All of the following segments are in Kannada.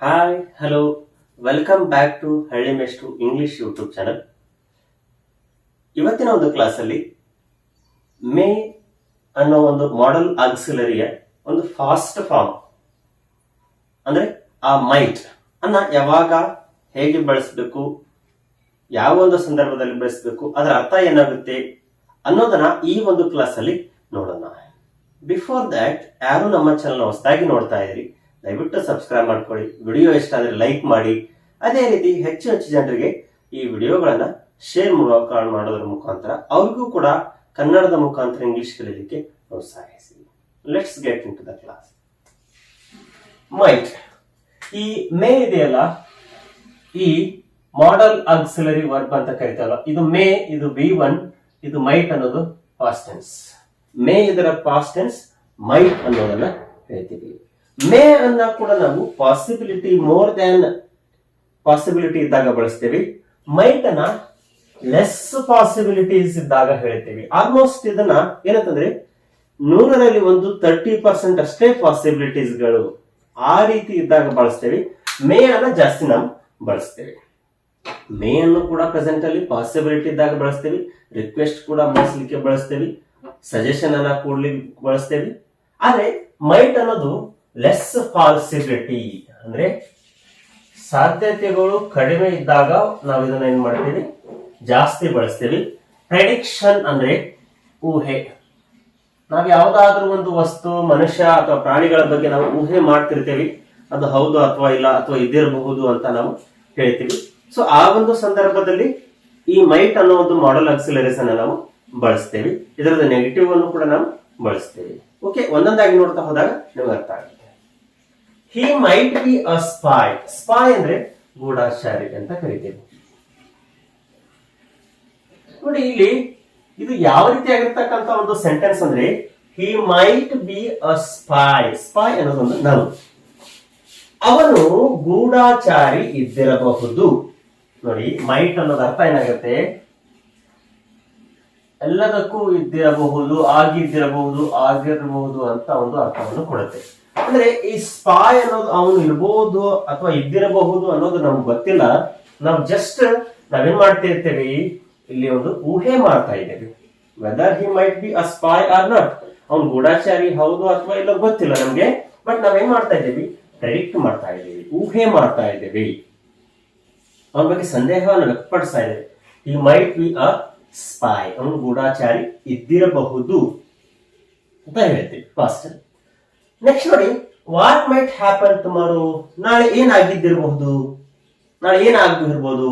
Hi hello welcome back to Halli Meshtru English YouTube channel ಇವತ್ತಿನ ಒಂದು ಕ್ಲಾಸಲ್ಲಿ ಮೇ ಅನ್ನೋ ಒಂದು ಮಾಡೆಲ್ ಆಕ್ಸಿಲರಿಯ ಒಂದು ಫಾಸ್ಟ್ ಫಾರ್ಮ್ ಅಂದ್ರೆ ಆ ಮೈಟ್ ಅನ್ನ ಯಾವಾಗ ಹೇಗೆ ಬಳಸಬೇಕು, ಯಾವ ಒಂದು ಸಂದರ್ಭದಲ್ಲಿ ಬಳಸಬೇಕು, ಅದರ ಅರ್ಥ ಏನಾಗುತ್ತೆ ಅನ್ನೋದನ್ನ ಈ ಒಂದು ಕ್ಲಾಸಲ್ಲಿ ನೋಡೋಣ. ಬಿಫೋರ್ ದ್ಯಾಟ್ ಯಾರು ನಮ್ಮ ಚಾನಲ್ ಹೊಸದಾಗಿ ನೋಡ್ತಾ ಇದ್ರಿ ದಯವಿಟ್ಟು ಸಬ್ಸ್ಕ್ರೈಬ್ ಮಾಡ್ಕೊಳ್ಳಿ. ವಿಡಿಯೋ ಇಷ್ಟ ಆದರೆ ಲೈಕ್ ಮಾಡಿ. ಅದೇ ರೀತಿ ಹೆಚ್ಚು ಹೆಚ್ಚು ಜನರಿಗೆ ಈ ವಿಡಿಯೋಗಳನ್ನು ಶೇರ್ ಮಾಡೋದ್ರ ಮುಖಾಂತರ ಅವ್ರಿಗೂ ಕೂಡ ಕನ್ನಡದ ಮುಖಾಂತರ ಇಂಗ್ಲಿಷ್ ಕಲೀಲಿಕ್ಕೆ ಪ್ರೋತ್ಸಾಹಿಸಿ. Let's get into the class might ಈ ಮೇ ಇದೆಯಲ್ಲ ಈ ಮಾಡಲ್ ಆಕ್ಸಿಲರಿ ವರ್ಬ್ ಅಂತ ಕರಿತಾರಲ್ಲ, ಇದು ಮೇ, ಇದು ಬಿ ಒನ್, ಇದು ಮೈಟ್ ಅನ್ನೋದು ಪಾಸ್ಟೆನ್ಸ್ ಮೇ ಇದರ ಪಾಸ್ಟೆನ್ಸ್ ಮೈಟ್ ಅನ್ನೋದನ್ನ ಹೇಳ್ತೀವಿ. ಮೇ ಅನ್ನ ಕೂಡ ನಾವು ಪಾಸಿಬಿಲಿಟಿ ಮೋರ್ ದ್ಯಾನ್ ಪಾಸಿಬಿಲಿಟಿ ಇದ್ದಾಗ ಬಳಸ್ತೇವೆ. ಮೈಟ್ ಅನ್ನ ಲೆಸ್ ಪಾಸಿಬಿಲಿಟೀಸ್ ಇದ್ದಾಗ ಹೇಳ್ತೇವೆ. ಆಲ್ಮೋಸ್ಟ್ ಇದನ್ನ ಏನಂತಂದ್ರೆ ನೂರರಲ್ಲಿ ಒಂದು ತರ್ಟಿ ಪರ್ಸೆಂಟ್ ಅಷ್ಟೇ ಪಾಸಿಬಿಲಿಟೀಸ್ಗಳು ಆ ರೀತಿ ಇದ್ದಾಗ ಬಳಸ್ತೇವೆ. ಮೇ ಅನ್ನ ಜಾಸ್ತಿ ನಾವು ಬಳಸ್ತೇವೆ. ಮೇ ಅನ್ನು ಕೂಡ ಪ್ರೆಸೆಂಟ್ ಅಲ್ಲಿ ಪಾಸಿಬಿಲಿಟಿ ಇದ್ದಾಗ ಬಳಸ್ತೇವೆ. ರಿಕ್ವೆಸ್ಟ್ ಕೂಡ ಬಳಸಲಿಕ್ಕೆ ಬಳಸ್ತೇವೆ. ಸಜೆಷನ್ ಅನ್ನ ಕೊಡ್ಲಿಕ್ಕೆ ಬಳಸ್ತೇವೆ. ಆದ್ರೆ ಮೈಟ್ ಅನ್ನೋದು ಲೆಸ್ ಪಾಸಿಬಿಲಿಟಿ ಅಂದ್ರೆ ಸಾಧ್ಯತೆಗಳು ಕಡಿಮೆ ಇದ್ದಾಗ ನಾವು ಇದನ್ನ ಏನ್ ಮಾಡ್ತೀವಿ? ಜಾಸ್ತಿ ಬಳಸ್ತೀವಿ. ಪ್ರೆಡಿಕ್ಷನ್ ಅಂದ್ರೆ ಊಹೆ. ನಾವು ಯಾವ್ದಾದ್ರೂ ಒಂದು ವಸ್ತು, ಮನುಷ್ಯ ಅಥವಾ ಪ್ರಾಣಿಗಳ ಬಗ್ಗೆ ನಾವು ಊಹೆ ಮಾಡ್ತಿರ್ತೇವೆ. ಅದು ಹೌದು ಅಥವಾ ಇಲ್ಲ ಅಥವಾ ಇದಿರಬಹುದು ಅಂತ ನಾವು ಹೇಳ್ತೀವಿ. ಸೊ ಆ ಒಂದು ಸಂದರ್ಭದಲ್ಲಿ ಈ ಮೈಟ್ ಅನ್ನೋ ಒಂದು ಮಾಡಲ್ ಅಕ್ಸಿಲರೇಷನ್ ನಾವು ಬಳಸ್ತೇವೆ. ಇದರದ ನೆಗೆಟಿವ್ ಅನ್ನು ಕೂಡ ನಾವು ಬಳಸ್ತೇವೆ. ಓಕೆ ಒಂದೊಂದಾಗಿ ನೋಡ್ತಾ ಹೋದಾಗ ನಿಮ್ಗೆ ಅರ್ಥ ಆಗುತ್ತೆ. ಹಿ ಮೈಟ್ ಬಿ ಅ ಸ್ಪಾಯ್ ಸ್ಪಾಯ್ ಅಂದ್ರೆ ಗೂಢಾಚಾರಿ ಅಂತ ಕರಿತೇವೆ. ನೋಡಿ ಇಲ್ಲಿ ಇದು ಯಾವ ರೀತಿ ಆಗಿರ್ತಕ್ಕಂತ ಒಂದು ಸೆಂಟೆನ್ಸ್ ಅಂದ್ರೆ ಹಿ ಮೈಟ್ ಬಿ ಅ ಸ್ಪಾಯ್ ಸ್ಪಾಯ್ ಅನ್ನೋದೊಂದು ನಾವು ಅವನು ಗೂಢಾಚಾರಿ ಇದ್ದಿರಬಹುದು. ನೋಡಿ ಮೈಟ್ ಅನ್ನೋದು ಅರ್ಥ ಏನಾಗುತ್ತೆ? ಎಲ್ಲದಕ್ಕೂ ಇದ್ದಿರಬಹುದು, ಆಗಿದ್ದಿರಬಹುದು ಆಗಿರಬಹುದು ಅಂತ ಒಂದು ಅರ್ಥವನ್ನು ಕೊಡುತ್ತೆ. ಅಂದ್ರೆ ಈ ಸ್ಪಾಯ್ ಅನ್ನೋದು ಅವನು ಇರಬಹುದು ಅಥವಾ ಇದ್ದಿರಬಹುದು ಅನ್ನೋದು ನಮ್ಗೆ ಗೊತ್ತಿಲ್ಲ. ನಾವು ಜಸ್ಟ್ ನಾವೇನ್ ಮಾಡ್ತಿರ್ತೇವೆ? ಇಲ್ಲಿ ಒಂದು ಊಹೆ ಮಾಡ್ತಾ ಇದ್ದೇವೆ. Whether he might be a spy or not ಅವ್ನು ಗೂಢಾಚಾರಿ ಹೌದು ಅಥವಾ ಇಲ್ಲ ಗೊತ್ತಿಲ್ಲ ನಮ್ಗೆ. ಬಟ್ ನಾವೇನ್ ಮಾಡ್ತಾ ಇದ್ದೇವೆ? ಪ್ರೆಡಿಕ್ಟ್ ಮಾಡ್ತಾ ಇದ್ದೇವೆ. ಊಹೆ ಮಾಡ್ತಾ ಇದ್ದೇವೆ. ಅವನ ಬಗ್ಗೆ ಸಂದೇಹವನ್ನು ವ್ಯಕ್ತಪಡಿಸ್ತಾ ಇದ್ದೇವೆ. ಈ ಮೈಟ್ ಬಿ ಅ ಸ್ಪಾಯ್ ಅವನು ಗೂಢಾಚಾರಿ ಇದ್ದಿರಬಹುದು ಅಂತ ಹೇಳ್ತೀವಿ. ಫಸ್ಟ್ ನೆಕ್ಸ್ಟ್ ನೋಡಿ ವಾಟ್ ಮೈಟ್ ಹ್ಯಾಪನ್ ಟುಮಾರೋ ನಾಳೆ ಏನಾಗಿದ್ದಿರಬಹುದು? ನಾಳೆ ಏನಾಗಿರ್ಬೋದು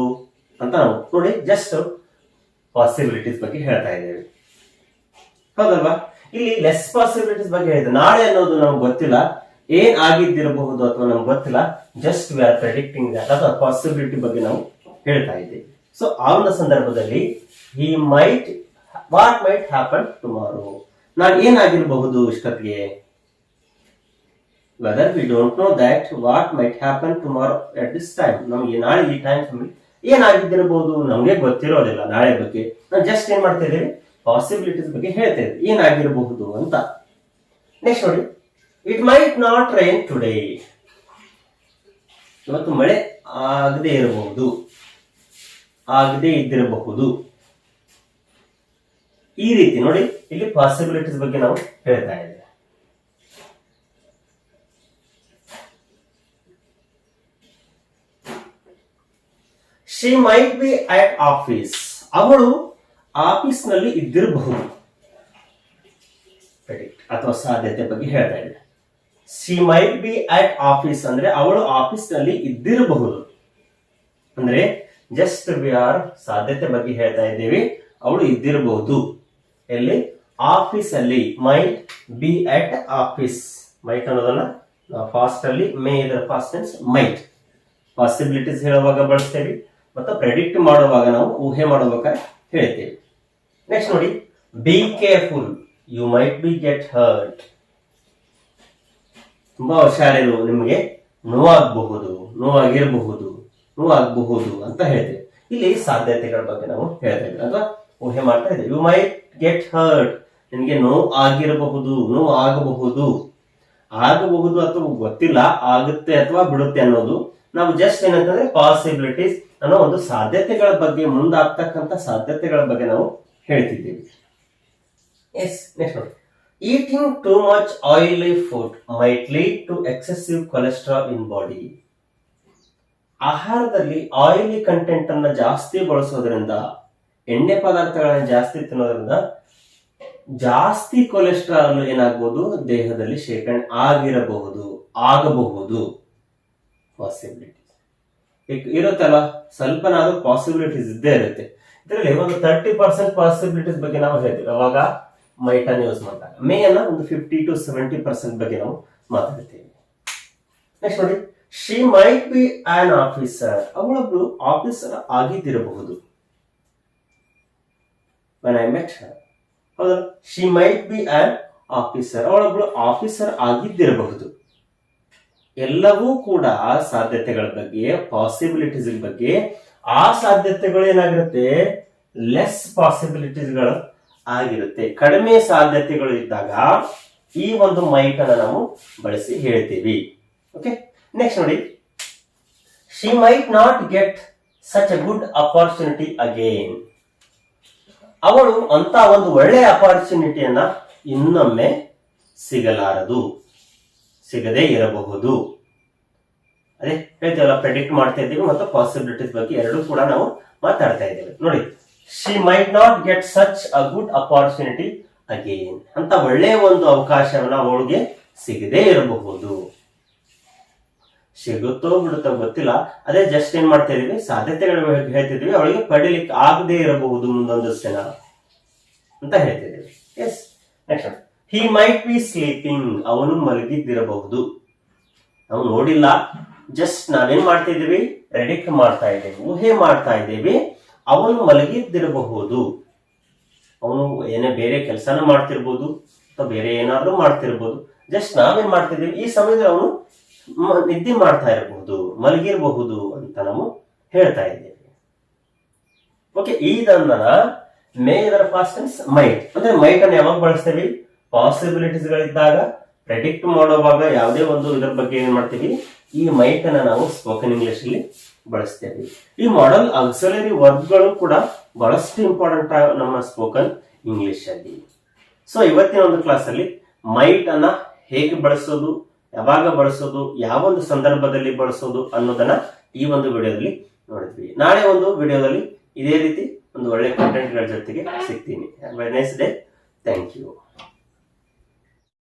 ಅಂತ ನಾವು ನೋಡಿ ಜಸ್ಟ್ ಪಾಸಿಬಿಲಿಟೀಸ್ ಬಗ್ಗೆ ಹೇಳ್ತಾ ಇದ್ದೇವೆ. ಹೌದಲ್ವಾ? ಇಲ್ಲಿ ಲೆಸ್ ಪಾಸಿಬಿಲಿಟೀಸ್ ಬಗ್ಗೆ ಹೇಳಿದೆ ನಾಳೆ ಅನ್ನೋದು ನಮ್ಗೆ ಗೊತ್ತಿಲ್ಲ. ಏನ್ ಆಗಿದ್ದಿರಬಹುದು ಅಥವಾ ನಮ್ಗೆ ಗೊತ್ತಿಲ್ಲ. ಜಸ್ಟ್ ವಿ ಆರ್ ಪ್ರೆಡಿಕ್ಟಿಂಗ್ ಅಥವಾ ಪಾಸಿಬಿಲಿಟಿ ಬಗ್ಗೆ ನಾವು ಹೇಳ್ತಾ ಇದ್ದೀವಿ. ಸೊ ಒಂದು ಸಂದರ್ಭದಲ್ಲಿ ಈ might what might happen tomorrow ನಾಳೆ ಏನಾಗಿರಬಹುದು ಇಷ್ಟೊತ್ತಿಗೆ? Whether we don't know that what might happen tomorrow at this time ನಮ್ಗೆ ನಾಳೆ ಈ ಟೈಮ್ ಸಮಯ ಏನಾಗಿದ್ದಿರಬಹುದು ನಮಗೆ ಗೊತ್ತಿರೋದಿಲ್ಲ ನಾಳೆ ಬಗ್ಗೆ. ನಾವು ಜಸ್ಟ್ ಏನ್ ಮಾಡ್ತಾ ಇದ್ದೀವಿ ಪಾಸಿಬಿಲಿಟೀಸ್ ಬಗ್ಗೆ ಹೇಳ್ತಾ ಇದ್ದೀವಿ ಏನಾಗಿರಬಹುದು ಅಂತ. ನೆಕ್ಸ್ಟ್ ನೋಡಿ. It might not rain today ಇವತ್ತು ಮಳೆ ಆಗದೆ ಇರಬಹುದು. ಆಗದೆ ಇದ್ದಿರಬಹುದು. ಈ ರೀತಿ ನೋಡಿ, ಇಲ್ಲಿ ಪಾಸಿಬಿಲಿಟೀಸ್ ಬಗ್ಗೆ ನಾವು ಹೇಳ್ತಾ ಇದ್ದೇವೆ. She might be at office ಅವಳು ಆಫೀಸ್ನಲ್ಲಿ ಇದ್ದಿರಬಹುದು ಅಥವಾ ಸಾಧ್ಯತೆ ಬಗ್ಗೆ ಹೇಳ್ತಾ ಇದೆ she might be at office ಅಂದ್ರೆ ಅವಳು ಆಫೀಸ್ನಲ್ಲಿ ಇದ್ದಿರಬಹುದು. ಅಂದ್ರೆ ಜಸ್ಟ್ ವಿ ಆರ್ ಸಾಧ್ಯತೆ ಬಗ್ಗೆ ಹೇಳ್ತಾ ಇದ್ದೇವೆ. ಅವಳು ಇದ್ದಿರಬಹುದು. ಎಲ್ಲಿ? ಆಫೀಸ್ ಅಲ್ಲಿ might be at office might ಅನ್ನೋದನ್ನ ಫಾಸ್ಟ್ ಅಲ್ಲಿ ಮೇ ಇದರ ಫಾಸ್ಟ್ ಮೈಟ್ ಪಾಸಿಬಿಲಿಟೀಸ್ ಹೇಳುವಾಗ ಬಳಸ್ತೇವೆ. ಮತ್ತು ಪ್ರೆಡಿಕ್ಟ್ ಮಾಡುವಾಗ ನಾವು ಊಹೆ ಮಾಡಬೇಕಾಗಿ ಹೇಳ್ತೇವೆ. ನೆಕ್ಸ್ಟ್ ನೋಡಿ be careful you might be get hurt ತುಂಬಾ ಹುಷಾರಿರು, ನಿಮಗೆ ನೋವಾಗಬಹುದು, ನೋವಾಗಿರಬಹುದು, ನೋವಾಗಬಹುದು ಅಂತ ಹೇಳ್ತೇವೆ. ಇಲ್ಲಿ ಸಾಧ್ಯತೆಗಳ ಬಗ್ಗೆ ನಾವು ಹೇಳ್ತಾ ಇದ್ದೇವೆ ಅಥವಾ ಊಹೆ ಮಾಡ್ತಾ ಇದ್ದೇವೆ. ಯು ಮೈಟ್ ಗೆಟ್ ಹರ್ಟ್ ನಿಮಗೆ ನೋವು ಆಗಿರಬಹುದು ನೋವು ಆಗಬಹುದು ಆಗಬಹುದು ಅಥವಾ ಗೊತ್ತಿಲ್ಲ, ಆಗುತ್ತೆ ಅಥವಾ ಬಿಡುತ್ತೆ ಅನ್ನೋದು ನಾವು ಜಸ್ಟ್ ಏನಂತಂದ್ರೆ ಪಾಸಿಬಿಲಿಟೀಸ್ ಅನ್ನೋ ಒಂದು ಸಾಧ್ಯತೆಗಳ ಬಗ್ಗೆ ಮುಂದಾಗ್ತಕ್ಕಂಥ ಸಾಧ್ಯತೆಗಳ ಬಗ್ಗೆ ನಾವು ಹೇಳ್ತಿದ್ದೀವಿ. ಎಸ್ ನೆಕ್ಸ್ಟ್ ನೋಡಿ. Eating too much oily food might lead to excessive cholesterol in body ಆಹಾರದಲ್ಲಿ ಆಯಿಲಿ ಕಂಟೆಂಟ್ ಅನ್ನ ಜಾಸ್ತಿ ಬಳಸೋದ್ರಿಂದ ಎಣ್ಣೆ ಪದಾರ್ಥಗಳನ್ನ ಜಾಸ್ತಿ ತಿನ್ನೋದ್ರಿಂದ ಜಾಸ್ತಿ ಕೊಲೆಸ್ಟ್ರಾಲ್ ಏನಾಗಬಹುದು ದೇಹದಲ್ಲಿ ಶೇಖರಣೆ ಆಗಿರಬಹುದು ಆಗಬಹುದು. ಪಾಸಿಬಿಲಿಟೀಸ್ ಇರುತ್ತಲ್ಲ ಸ್ವಲ್ಪನಾದ್ರೂ ಪಾಸಿಬಿಲಿಟೀಸ್ ಇದ್ದೇ ಇರುತ್ತೆ. ಇದರಲ್ಲಿ ಒಂದು ತರ್ಟಿ ಪರ್ಸೆಂಟ್ ಪಾಸಿಬಿಲಿಟೀಸ್ ಬಗ್ಗೆ ನಾವು ಹೇಳ್ತೀವಿ. ಅವಾಗ ಮೈಟನ್ ಯೂಸ್ ಮಾಡಿದಾಗ ಮೇ ಅನ್ನ ಒಂದು ಫಿಫ್ಟಿ ಟು ಸೆವೆಂಟಿ ಪರ್ಸೆಂಟ್ ಬಗ್ಗೆ ನಾವು ಮಾತಾಡ್ತೀವಿ. ನೆಕ್ಸ್ಟ್ ನೋಡಿ. She might be an officer ಅವಳೊಬ್ರು officer ಆಗಿದ್ದಿರಬಹುದು. I met her. ಹೌದಲ್ಲ? She might be an officer ಅವಳೊಬ್ಳು officer ಆಗಿದ್ದಿರಬಹುದು. ಎಲ್ಲವೂ ಕೂಡ ಸಾಧ್ಯತೆಗಳ ಬಗ್ಗೆ ಪಾಸಿಬಿಲಿಟೀಸ್ ಬಗ್ಗೆ, ಆ ಸಾಧ್ಯತೆಗಳು ಏನಾಗಿರುತ್ತೆ? ಲೆಸ್ ಪಾಸಿಬಿಲಿಟೀಸ್ಗಳು ಆಗಿರುತ್ತೆ. ಕಡಿಮೆ ಸಾಧ್ಯತೆಗಳು ಇದ್ದಾಗ ಈ ಒಂದು ಮೈಟ್ ಅನ್ನ ನಾವು ಬಳಸಿ ಹೇಳ್ತೀವಿ. ಓಕೆ ನೆಕ್ಸ್ಟ್ ನೋಡಿ. She might not get such a good opportunity again ಅವಳು ಅಂತ ಒಂದು ಒಳ್ಳೆಯ ಅಪಾರ್ಚುನಿಟಿಯನ್ನ ಇನ್ನೊಮ್ಮೆ ಸಿಗಲಾರದು. ಸಿಗದೇ ಇರಬಹುದು. ಅದೇ ಹೇಳ್ತೀವಲ್ಲ ಪ್ರೆಡಿಕ್ಟ್ ಮಾಡ್ತಾ ಇದ್ದೀವಿ ಮತ್ತು ಪಾಸಿಬಿಲಿಟೀಸ್ ಬಗ್ಗೆ ಎರಡೂ ಕೂಡ ನಾವು ಮಾತಾಡ್ತಾ ಇದ್ದೇವೆ. ನೋಡಿ she might not get such a good opportunity again ಅಂತ ಒಳ್ಳೆಯ ಒಂದು ಅವಕಾಶವನ್ನ ಅವಳಿಗೆ ಸಿಗದೇ ಇರಬಹುದು. ಸಿಗುತ್ತೋ ಬಿಡುತ್ತೋ ಗೊತ್ತಿಲ್ಲ. ಅದೇ ಜಸ್ಟ್ ಏನ್ ಮಾಡ್ತಾ ಇದೀವಿ ಸಾಧ್ಯತೆಗಳು ಹೇಳ್ತಿದ್ವಿ ಅವಳಿಗೆ ಪಡಿಲಿಕ್ಕೆ ಆಗದೇ ಇರಬಹುದು ಮುಂದೊಂದು ದಿನ ಅಂತ ಹೇಳ್ತಿದ್ದೀವಿ yes next he might be sleeping ಅವನು ಮಲಗಿದ್ದಿರಬಹುದು. ನಾವು ನೋಡಿಲ್ಲ. ಜಸ್ಟ್ ನಾವೇನ್ ಮಾಡ್ತಾ ಇದ್ದೀವಿ? ರೆಡಿಕ್ಟ್ ಮಾಡ್ತಾ ಇದ್ದೇವೆ. ಊಹೆ ಮಾಡ್ತಾ ಇದ್ದೇವೆ. ಅವನು ಮಲಗಿದ್ದಿರಬಹುದು. ಅವನು ಏನೇ ಬೇರೆ ಕೆಲಸನ ಮಾಡ್ತಿರ್ಬೋದು ಅಥವಾ ಬೇರೆ ಏನಾದ್ರೂ ಮಾಡ್ತಿರ್ಬೋದು. ಜಸ್ಟ್ ನಾವೇನ್ ಮಾಡ್ತಿದ್ದೀವಿ ಈ ಸಮಯದಲ್ಲಿ ಅವನು ನಿದ್ದೆ ಮಾಡ್ತಾ ಇರಬಹುದು. ಮಲಗಿರಬಹುದು ಅಂತ ನಾವು ಹೇಳ್ತಾ ಇದ್ದೇವೆ. ಓಕೆ ಈದನ್ನ ಮೇ ಇದರ ಪಾಸ್ಟೆನ್ಸ್ ಮೈಟ್ ಅಂದ್ರೆ ಮೈಟ್ ಅನ್ನು ಯಾವಾಗ ಬಳಸ್ತೇವೆ? ಪಾಸಿಬಿಲಿಟೀಸ್ ಗಳಿದ್ದಾಗ ಪ್ರೆಡಿಕ್ಟ್ ಮಾಡುವಾಗ ಯಾವುದೇ ಒಂದು ಇದರ ಬಗ್ಗೆ ಏನ್ ಮಾಡ್ತೀವಿ? ಈ ಮೈಕ್ ಅನ್ನ ನಾವು ಸ್ಪೋಕನ್ ಇಂಗ್ಲಿಷ್ ಅಲ್ಲಿ ಬಳಸ್ತೇವೆ. ಈ ಮಾಡಲ್ ಅಕ್ಸಲರಿ ವರ್ಬ್ಗಳು ಕೂಡ ಬಹಳಷ್ಟು ಇಂಪಾರ್ಟೆಂಟ್ ನಮ್ಮ ಸ್ಪೋಕನ್ ಇಂಗ್ಲಿಷ್ ಅಲ್ಲಿ. ಸೊ ಇವತ್ತಿನ ಒಂದು ಕ್ಲಾಸ್ ಅಲ್ಲಿ ಮೈಟ್ ಅನ್ನ ಹೇಗೆ ಬಳಸೋದು, ಯಾವಾಗ ಬಳಸೋದು, ಯಾವ ಒಂದು ಸಂದರ್ಭದಲ್ಲಿ ಬಳಸೋದು ಅನ್ನೋದನ್ನ ಈ ಒಂದು ವಿಡಿಯೋದಲ್ಲಿ ನೋಡಿದ್ವಿ. ನಾಳೆ ಒಂದು ವಿಡಿಯೋದಲ್ಲಿ ಇದೇ ರೀತಿ ಒಂದು ಒಳ್ಳೆ ಕಂಟೆಂಟ್ಗಳ ಜೊತೆಗೆ ಸಿಗ್ತೀನಿ. Nice day thank you